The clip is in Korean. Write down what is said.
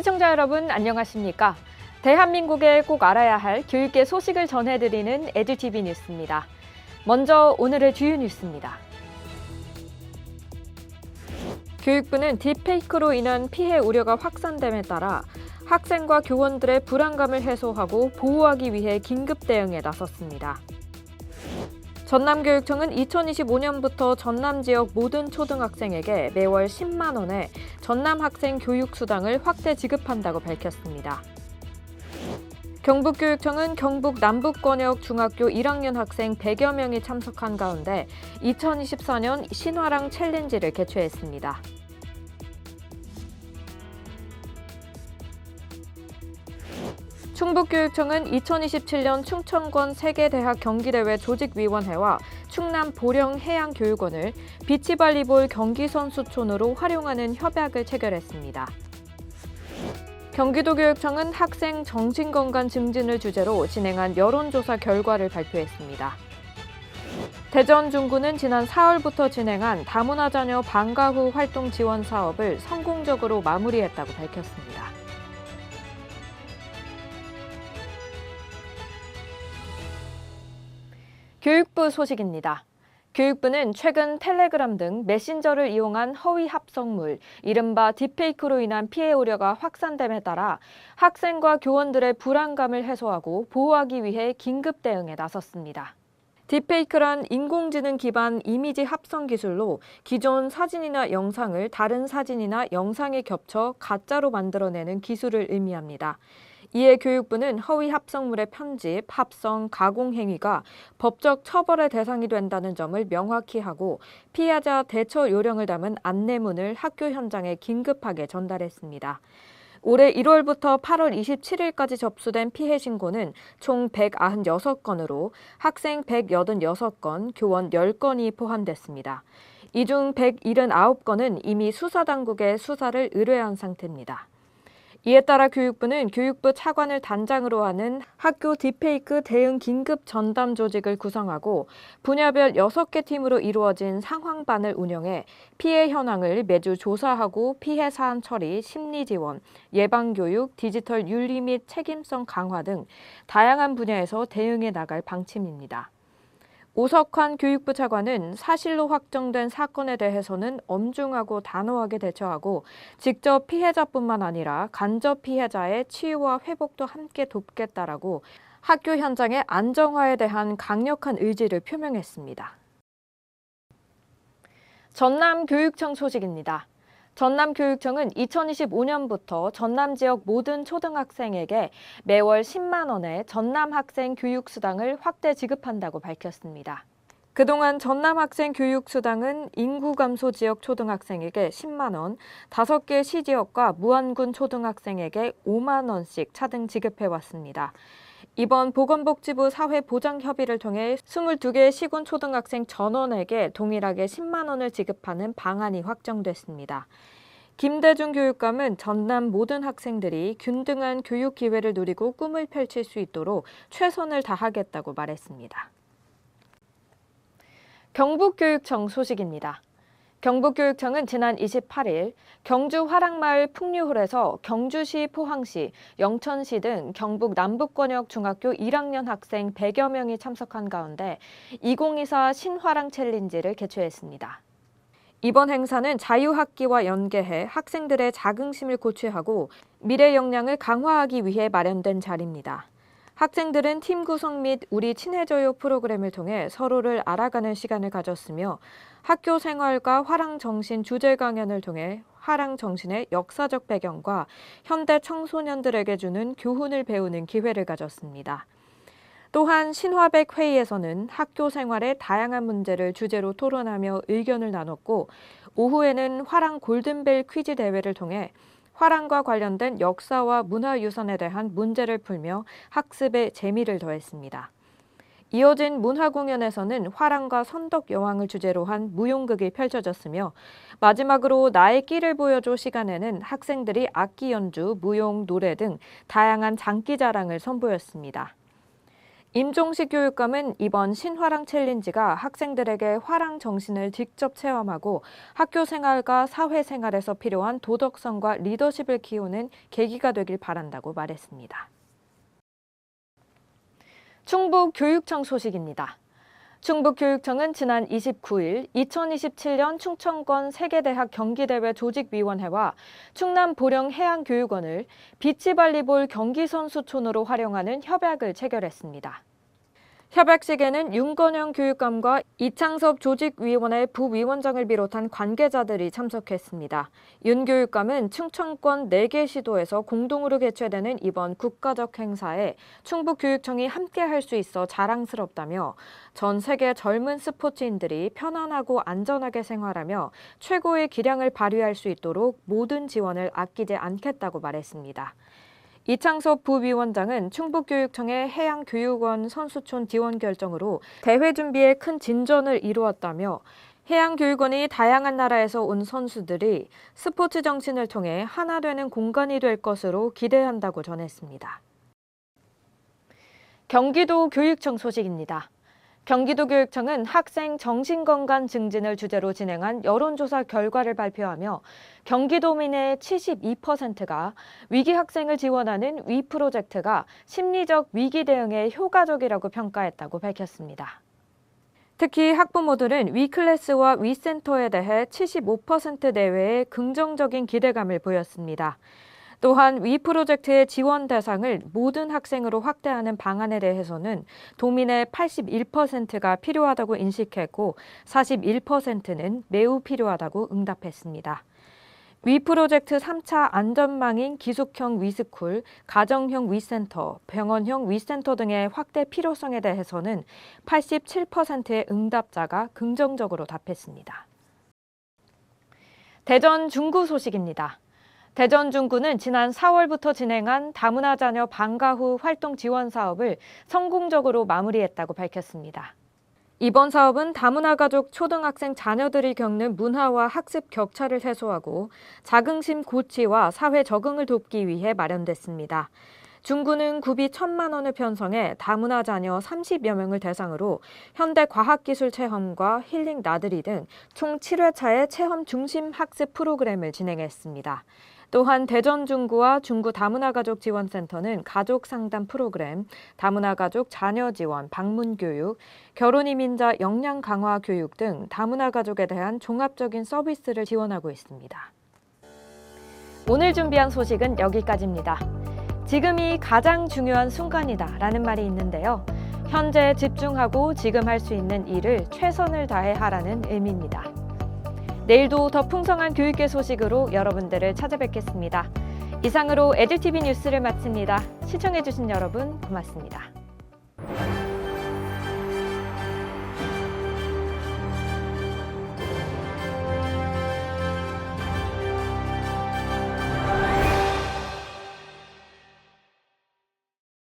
시청자 여러분 안녕하십니까? 대한민국에 꼭 알아야 할 교육계 소식을 전해드리는 에듀티비 뉴스입니다. 먼저 오늘의 주요 뉴스입니다. 교육부는 딥페이크로 인한 피해 우려가 확산됨에 따라 학생과 교원들의 불안감을 해소하고 보호하기 위해 긴급 대응에 나섰습니다. 전남교육청은 2025년부터 전남 지역 모든 초등학생에게 매월 10만 원의 전남 학생 교육 수당을 확대 지급한다고 밝혔습니다. 경북교육청은 경북 남북권역 중학교 1학년 학생 100여 명이 참석한 가운데 2024년 신화랑 챌린지를 개최했습니다. 충북교육청은 2027년 충청권 세계대학 경기대회 조직위원회와 충남 보령해양교육원을 비치발리볼 경기선수촌으로 활용하는 협약을 체결했습니다. 경기도교육청은 학생 정신건강 증진을 주제로 진행한 여론조사 결과를 발표했습니다. 대전 중구는 지난 4월부터 진행한 다문화 자녀 방과 후 활동 지원 사업을 성공적으로 마무리했다고 밝혔습니다. 교육부 소식입니다. 교육부는 최근 텔레그램 등 메신저를 이용한 허위 합성물, 이른바 딥페이크로 인한 피해 우려가 확산됨에 따라 학생과 교원들의 불안감을 해소하고 보호하기 위해 긴급 대응에 나섰습니다. 딥페이크란 인공지능 기반 이미지 합성 기술로 기존 사진이나 영상을 다른 사진이나 영상에 겹쳐 가짜로 만들어내는 기술을 의미합니다. 이에 교육부는 허위 합성물의 편집, 합성, 가공 행위가 법적 처벌의 대상이 된다는 점을 명확히 하고 피해자 대처 요령을 담은 안내문을 학교 현장에 긴급하게 전달했습니다. 올해 1월부터 8월 27일까지 접수된 피해 신고는 총 196건으로 학생 186건, 교원 10건이 포함됐습니다. 이 중 179건은 이미 수사당국에 수사를 의뢰한 상태입니다. 이에 따라 교육부는 교육부 차관을 단장으로 하는 학교 딥페이크 대응 긴급 전담 조직을 구성하고 분야별 6개 팀으로 이루어진 상황반을 운영해 피해 현황을 매주 조사하고 피해 사안 처리, 심리 지원, 예방 교육, 디지털 윤리 및 책임성 강화 등 다양한 분야에서 대응해 나갈 방침입니다. 오석환 교육부 차관은 사실로 확정된 사건에 대해서는 엄중하고 단호하게 대처하고 직접 피해자뿐만 아니라 간접 피해자의 치유와 회복도 함께 돕겠다라고 학교 현장의 안정화에 대한 강력한 의지를 표명했습니다. 전남 교육청 소식입니다. 전남교육청은 2025년부터 전남 지역 모든 초등학생에게 매월 10만 원의 전남 학생 교육 수당을 확대 지급한다고 밝혔습니다. 그동안 전남 학생 교육 수당은 인구 감소 지역 초등학생에게 10만 원, 5개 시지역과 무안군 초등학생에게 5만 원씩 차등 지급해 왔습니다. 이번 보건복지부 사회보장협의를 통해 22개 시군 초등학생 전원에게 동일하게 10만 원을 지급하는 방안이 확정됐습니다. 김대중 교육감은 전남 모든 학생들이 균등한 교육 기회를 누리고 꿈을 펼칠 수 있도록 최선을 다하겠다고 말했습니다. 경북교육청 소식입니다. 경북교육청은 지난 28일 경주 화랑마을 풍류홀에서 경주시, 포항시, 영천시 등 경북 남북권역 중학교 1학년 학생 100여 명이 참석한 가운데 2024 신화랑 챌린지를 개최했습니다. 이번 행사는 자유학기와 연계해 학생들의 자긍심을 고취하고 미래 역량을 강화하기 위해 마련된 자리입니다. 학생들은 팀 구성 및 우리 친해져요 프로그램을 통해 서로를 알아가는 시간을 가졌으며 학교 생활과 화랑 정신 주제 강연을 통해 화랑 정신의 역사적 배경과 현대 청소년들에게 주는 교훈을 배우는 기회를 가졌습니다. 또한 신화백 회의에서는 학교 생활의 다양한 문제를 주제로 토론하며 의견을 나눴고 오후에는 화랑 골든벨 퀴즈 대회를 통해 화랑과 관련된 역사와 문화유산에 대한 문제를 풀며 학습에 재미를 더했습니다. 이어진 문화 공연에서는 화랑과 선덕 여왕을 주제로 한 무용극이 펼쳐졌으며 마지막으로 나의 끼를 보여줘 시간에는 학생들이 악기 연주, 무용, 노래 등 다양한 장기 자랑을 선보였습니다. 임종식 교육감은 이번 신화랑 챌린지가 학생들에게 화랑 정신을 직접 체험하고 학교 생활과 사회 생활에서 필요한 도덕성과 리더십을 키우는 계기가 되길 바란다고 말했습니다. 충북 교육청 소식입니다. 충북교육청은 지난 29일 2027년 충청권 세계대학 경기대회 조직위원회와 충남 보령 해양교육원을 비치발리볼 경기선수촌으로 활용하는 협약을 체결했습니다. 협약식에는 윤건영 교육감과 이창섭 조직위원회 부위원장을 비롯한 관계자들이 참석했습니다. 윤 교육감은 충청권 4개 시도에서 공동으로 개최되는 이번 국가적 행사에 충북교육청이 함께할 수 있어 자랑스럽다며 전 세계 젊은 스포츠인들이 편안하고 안전하게 생활하며 최고의 기량을 발휘할 수 있도록 모든 지원을 아끼지 않겠다고 말했습니다. 이창섭 부위원장은 충북교육청의 해양교육원 선수촌 지원 결정으로 대회 준비에 큰 진전을 이루었다며 해양교육원이 다양한 나라에서 온 선수들이 스포츠 정신을 통해 하나 되는 공간이 될 것으로 기대한다고 전했습니다. 경기도 교육청 소식입니다. 경기도교육청은 학생 정신건강 증진을 주제로 진행한 여론조사 결과를 발표하며 경기도민의 72%가 위기 학생을 지원하는 위 프로젝트가 심리적 위기 대응에 효과적이라고 평가했다고 밝혔습니다. 특히 학부모들은 위클래스와 위센터에 대해 75% 내외의 긍정적인 기대감을 보였습니다. 또한 위 프로젝트의 지원 대상을 모든 학생으로 확대하는 방안에 대해서는 도민의 81%가 필요하다고 인식했고 41%는 매우 필요하다고 응답했습니다. 위 프로젝트 3차 안전망인 기숙형 위스쿨, 가정형 위센터, 병원형 위센터 등의 확대 필요성에 대해서는 87%의 응답자가 긍정적으로 답했습니다. 대전 중구 소식입니다. 대전 중구는 지난 4월부터 진행한 다문화 자녀 방과 후 활동 지원 사업을 성공적으로 마무리했다고 밝혔습니다. 이번 사업은 다문화 가족 초등학생 자녀들이 겪는 문화와 학습 격차를 해소하고 자긍심 고취와 사회 적응을 돕기 위해 마련됐습니다. 중구는 구비 천만 원을 편성해 다문화 자녀 30여 명을 대상으로 현대 과학기술 체험과 힐링 나들이 등 총 7회차의 체험 중심 학습 프로그램을 진행했습니다. 또한 대전 중구와 중구 다문화 가족 지원센터는 가족 상담 프로그램, 다문화 가족 자녀 지원, 방문 교육, 결혼 이민자 역량 강화 교육 등 다문화 가족에 대한 종합적인 서비스를 지원하고 있습니다. 오늘 준비한 소식은 여기까지입니다. 지금이 가장 중요한 순간이다 라는 말이 있는데요. 현재 집중하고 지금 할 수 있는 일을 최선을 다해 하라는 의미입니다. 내일도 더 풍성한 교육계 소식으로 여러분들을 찾아뵙겠습니다. 이상으로 에듀티비 뉴스를 마칩니다. 시청해주신 여러분 고맙습니다.